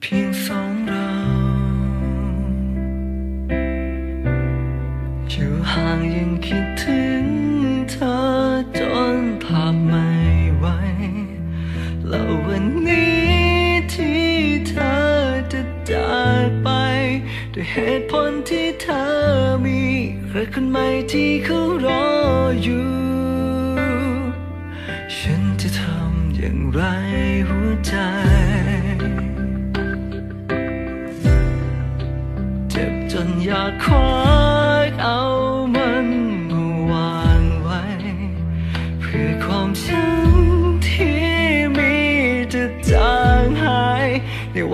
เพียงสองเรา อยู่ห่างยังคิดถึงเธอจนภาพไม่ไหวแล้ววันนี้ที่เธอจะจากไป ด้วยเหตุผลที่เธอมีคนใหม่ที่เขารออยู่ ฉันจะทำอย่างไรหัวใจ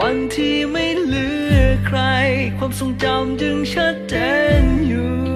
วันที่ไม่เหลือใคร ความทรงจำจึงชัดเจนอยู่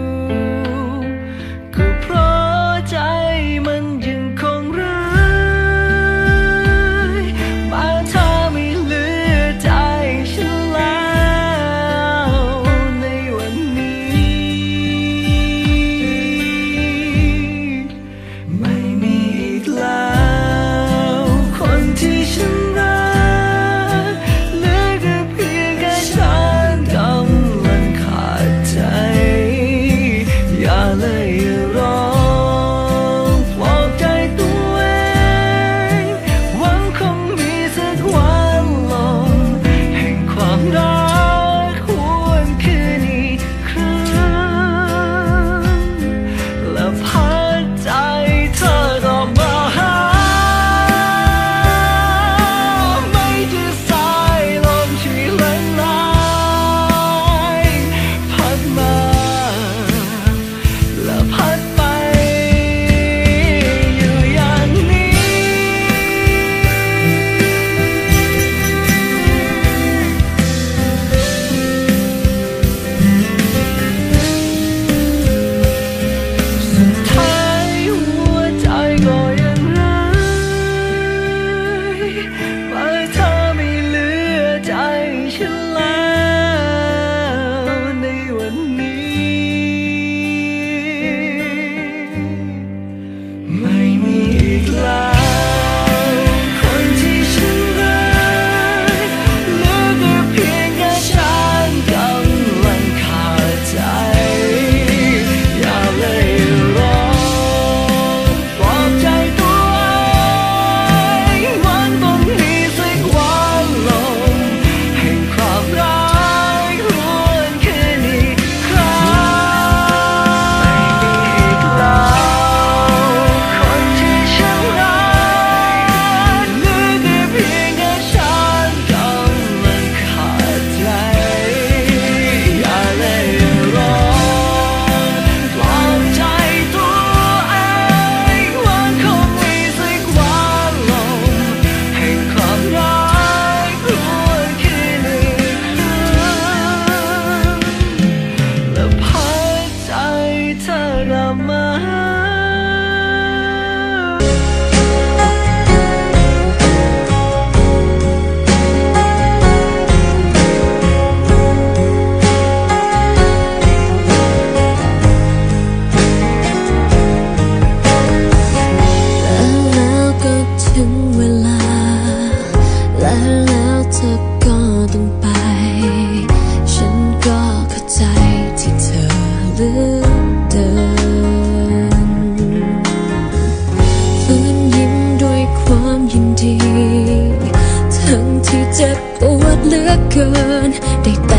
what look good. They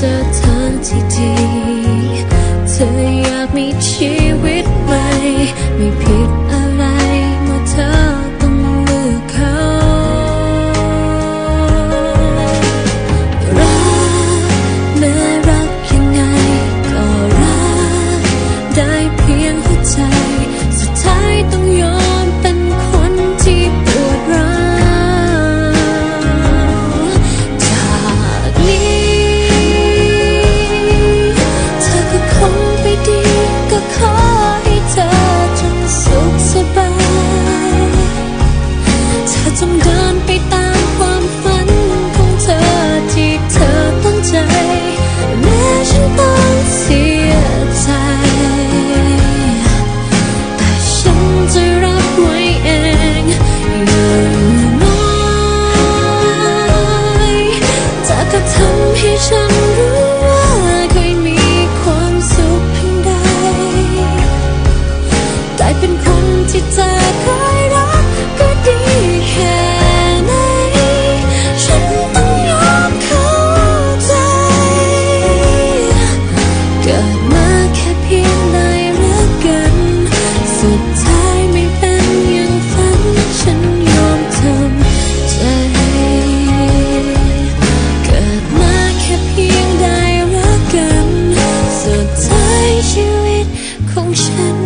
เจอทางที่ดี เธออยากมีชีวิต Patient